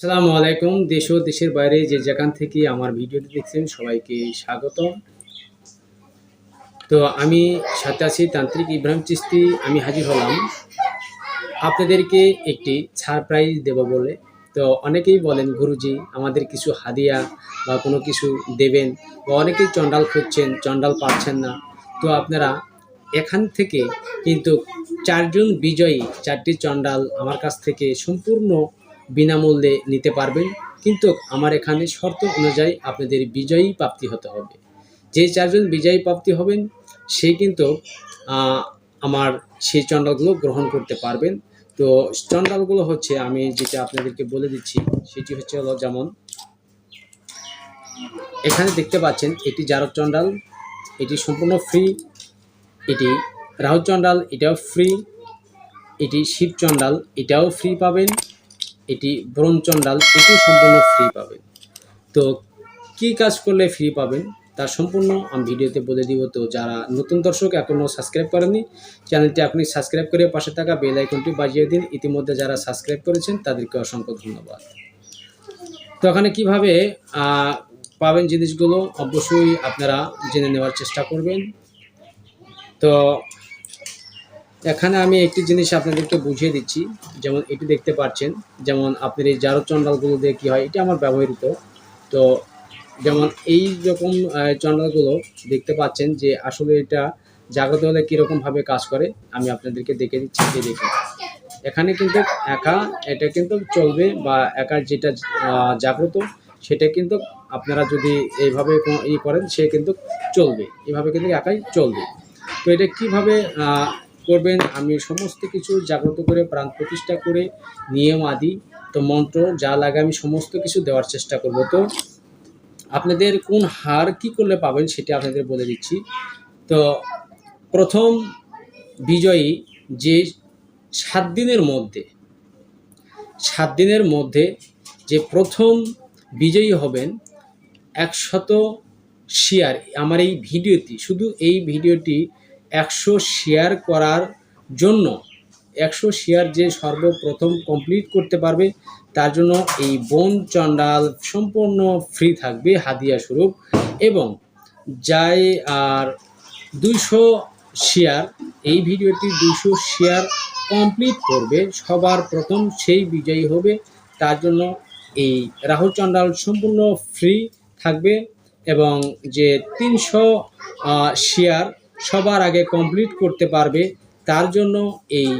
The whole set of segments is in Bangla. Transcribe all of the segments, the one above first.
আসসালামু আলাইকুম, দেশ ও দেশের বাইরে যে যেখান থেকে আমার ভিডিওটি দেখছেন সবাইকে স্বাগত তো আমি সাথে আছি তান্ত্রিক ইব্রাহিম চিস্তি আমি হাজির হলাম। আপনাদেরকে একটি সারপ্রাইজ দেব বলে। তো অনেকেই বলেন, গুরুজি, আমাদের কিছু হাদিয়া বা কোনো কিছু দেবেন বা অনেকেই চন্ডাল খুঁজছেন চন্ডাল পাচ্ছেন না। তো আপনারা এখান থেকে কিন্তু চারজন বিজয়ী, চারটি চন্ডাল আমার কাছ থেকে সম্পূর্ণ বিনামূল্যে নিতে পারবেন। কিন্তু আমার এখানে শর্ত অনুযায়ী আপনাদের বিজয়ী প্রাপ্তি হতে হবে। যে চারজন বিজয়ী প্রাপ্তি হবেন, সে কিন্তু আমার সেই চন্ডালগুলো গ্রহণ করতে পারবেন। তো চন্ডালগুলো হচ্ছে, আমি যেটা আপনাদেরকে বলে দিচ্ছি, সেটি হচ্ছে হলো যেমন, এখানে দেখতে পাচ্ছেন, এটি জারক চন্ডাল এটি সম্পূর্ণ ফ্রি এটি রাহু চন্ডাল এটাও ফ্রি এটি শিব চন্ডাল এটাও ফ্রি পাবেন। এটি ব্রোঞ্জ চন্ডাল এটিও সম্পূর্ণ ফ্রি পাবেন। তো কি কাজ করলে ফ্রি পাবেন তার সম্পূর্ণ আমি ভিডিওতে বলে দিব। তো যারা নতুন দর্শক, এখনও সাবস্ক্রাইব করেননি, চ্যানেলটি আপনি সাবস্ক্রাইব করে পাশে থাকা বেল আইকনটি বাজিয়ে দিন। ইতিমধ্যে যারা সাবস্ক্রাইব করেছেন, তাদেরকে অসংখ্য ধন্যবাদ। তো এখানে কীভাবে পাবেন জিনিসগুলো, অবশ্যই আপনারা জেনে নেওয়ার চেষ্টা করবেন। তো এখানে আমি একটি জিনিস আপনাদেরকে বুঝিয়ে দিচ্ছি, যেমন এটি দেখতে পাচ্ছেন, যেমন আপনার এই জারো চন্ডালগুলো দিয়ে কী হয়, এটি আমার ব্যবহৃত। তো যেমন এই রকম চন্ডালগুলো দেখতে পাচ্ছেন যে আসলে এটা জাগ্রত হলে কীরকমভাবে কাজ করে, আমি আপনাদেরকে দেখে দিচ্ছি যে দেখুন। এখানে কিন্তু একা, এটা কিন্তু চলবে বা একা যেটা জাগ্রত, সেটা কিন্তু আপনারা যদি এইভাবে ই করেন, সে কিন্তু চলবে। এভাবে কিন্তু একাই চলবে। তো এটা কীভাবে করবেন আমি সমস্ত কিছু জাগ্রত করে প্রাণ প্রতিষ্ঠা করে নিয়ম আদি তো মন্ত্র যা লাগে আমি সমস্ত কিছু দেওয়ার চেষ্টা করব। তো আপনাদের কোন হার কি করলে পাবেন সেটা আপনাদের বলে দিচ্ছি। তো প্রথম বিজয়ী যে সাত দিনের মধ্যে, সাত দিনের মধ্যে যে প্রথম বিজয়ী হবেন একশত শেয়ার, আমার এই ভিডিওটি, শুধু এই ভিডিওটি একশো শেয়ার করার জন্য, একশো শেয়ার যে সর্বপ্রথম কমপ্লিট করতে পারবে, তার জন্য এই বন চণ্ডাল সম্পূর্ণ ফ্রি থাকবে, হাদিয়া স্বরূপ। এবং যাই আর দুইশো শেয়ার, এই ভিডিওটি দুইশো শেয়ার কমপ্লিট করবে, সবার প্রথম সেই বিজয়ী হবে, তার জন্য এই রাহুল চণ্ডাল সম্পূর্ণ ফ্রি থাকবে। এবং যে তিনশো শেয়ার সবার আগে কমপ্লিট করতে পারবে, তার জন্য এই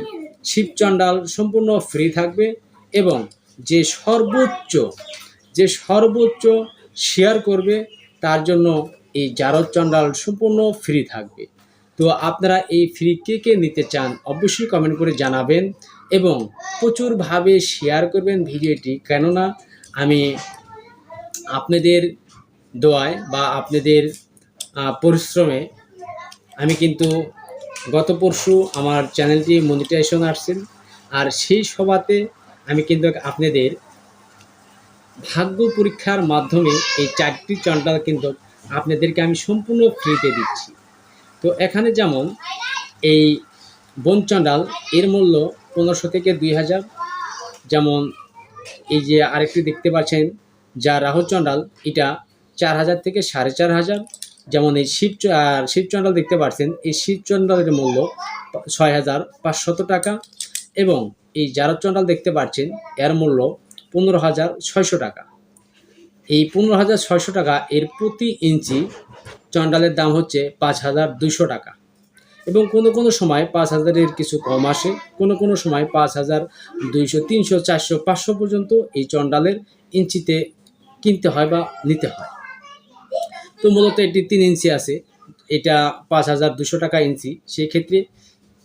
শিবচণ্ডাল সম্পূর্ণ ফ্রি থাকবে এবং যে সর্বোচ্চ যে সর্বোচ্চ শেয়ার করবে, তার জন্য এই জারদ চণ্ডাল সম্পূর্ণ ফ্রি থাকবে। তো আপনারা এই ফ্রি কে কে নিতে চান, অবশ্যই কমেন্ট করে জানাবেন এবং প্রচুরভাবে শেয়ার করবেন ভিডিওটি। কেননা আমি আপনাদের দোয়ায় বা আপনাদের পরিশ্রমে আমি কিন্তু গত পরশু আমার চ্যানেলটি মনিটাইজেশন আসছেন। আর সেই সভাতে আমি কিন্তু আপনাদের ভাগ্য পরীক্ষার মাধ্যমে এই চারটি চন্ডাল কিন্তু আপনাদেরকে আমি সম্পূর্ণ ফ্রিতে দিচ্ছি। তো এখানে যেমন এই বন চন্ডাল, এর মূল্য পনেরোশো থেকে দুই হাজার। যেমন এই যে আরেকটি দেখতে পাচ্ছেন, যা রাহু চন্ডাল, এটা চার হাজার থেকে সাড়ে চার হাজার। যেমন এই শিব চ- আর শিবচন্ডাল দেখতে পাচ্ছেন এই শিবচন্ডালের মূল্য ছয় হাজার পাঁচশত টাকা এবং এই জারচন্ডাল দেখতে পাচ্ছেন এর মূল্য পনেরো হাজার টাকা। এই পনেরো হাজার ছয়শো টাকা এর প্রতি ইঞ্চি চন্ডালের দাম হচ্ছে পাঁচ হাজার দুশো টাকা এবং কোনো কোনো সময় পাঁচ হাজারের কিছু কম আসে, কোনো কোনো সময় পাঁচ হাজার দুইশো, তিনশো, চারশো, পাঁচশো পর্যন্ত এই চন্ডালের ইঞ্চিতে কিনতে হয় বা নিতে হয়। তো মূলত এটি তিন ইঞ্চি আছে। এটা পাঁচ হাজার দুশো টাকা ইঞ্চি। সেই ক্ষেত্রে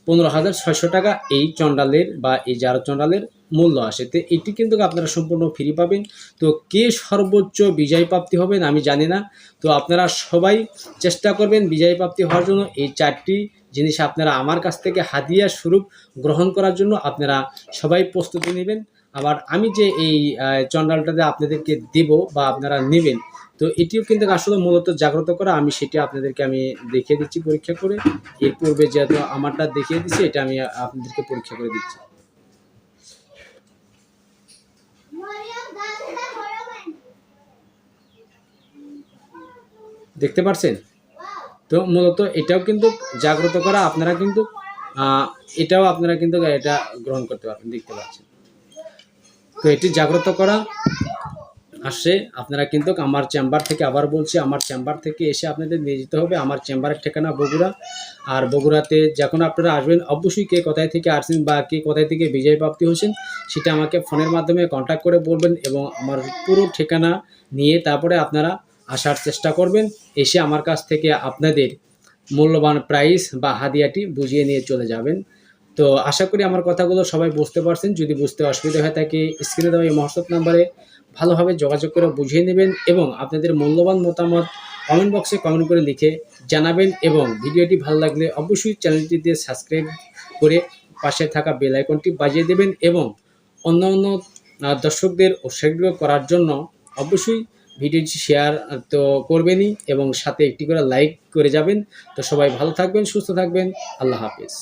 পনেরো হাজার ছয়শো টাকা এই চন্ডালের বা এই জারো চন্ডালের মূল্য আসে। তো এটি কিন্তু আপনারা সম্পূর্ণ ফ্রি পাবেন। তো কে সর্বোচ্চ বিজয় প্রাপ্তি হবেন আমি জানি না। তো আপনারা সবাই চেষ্টা করবেন বিজয় প্রাপ্তি হওয়ার জন্য। এই চারটি জিনিস আপনারা আমার কাছ থেকে হাদিয়া স্বরূপ গ্রহণ করার জন্য আপনারা সবাই প্রস্তুতি নেবেন। আবার আমি যে এই আহ, চন্ডালটাতে আপনাদেরকে দেব বা আপনারা নেবেন তো এটিও কিন্তু আসলে মূলত জাগ্রত করা। আমি সেটি আপনাদেরকে আমি দেখিয়ে দিচ্ছি পরীক্ষা করে। এর পূর্বে যেহেতু আমারটা দেখিয়ে দিচ্ছি এটা আমি আপনাদেরকে পরীক্ষা করে দিচ্ছি। দেখতে পারছেন? তো মূলত এটাও কিন্তু জাগ্রত করা। আপনারা কিন্তু এটাও আপনারা কিন্তু এটা গ্রহণ করতে পারবেন, দেখতে পাচ্ছেন। তো এটি জাগ্রত করা। আসে, আপনারা কিন্তু আমার চেম্বার থেকে আবার বলছি, আমার চেম্বার থেকে এসে আপনাদের নিয়ে যেতে হবে। আমার চেম্বারের ঠিকানা বগুড়া। আর বগুড়াতে যখন আপনারা আসবেন, অবশ্যই কে কোথায় থেকে আসছেন বা কে কোথায় থেকে বিজয় প্রাপ্তি হয়েছেন, সেটা আমাকে ফোনের মাধ্যমে কন্ট্যাক্ট করে বলবেন এবং আমার পুরো ঠিকানা নিয়ে তারপরে আপনারা আসার চেষ্টা করবেন। এসে আমার কাছ থেকে আপনাদের মূল্যবান প্রাইস বা হাদিয়াটি বুঝিয়ে নিয়ে চলে যাবেন। তো আশা করি আমার কথাগুলো সবাই বুঝতে পারছেন। যদি বুঝতে অসুবিধা হয় থাকে স্ক্রিনে দেওয়া এই হোয়াটসঅ্যাপ নাম্বারে ভালোভাবে যোগাযোগ করে বুঝিয়ে নেবেন এবং আপনাদের মূল্যবান মতামত কমেন্ট বক্সে কমেন্ট করে লিখে জানাবেন এবং ভিডিওটি ভালো লাগলে অবশ্যই চ্যানেলটিতে সাবস্ক্রাইব করে পাশে থাকা বেল আইকনটি বাজিয়ে দেবেন এবং অন্য অন্য দর্শকদের উৎসাহিত করার জন্য অবশ্যই ভিডিওটি শেয়ার তো করবেনই এবং সাথে একটি করে লাইক করে যাবেন। তো সবাই ভালো থাকবেন, সুস্থ থাকবেন। আল্লাহ হাফিজ।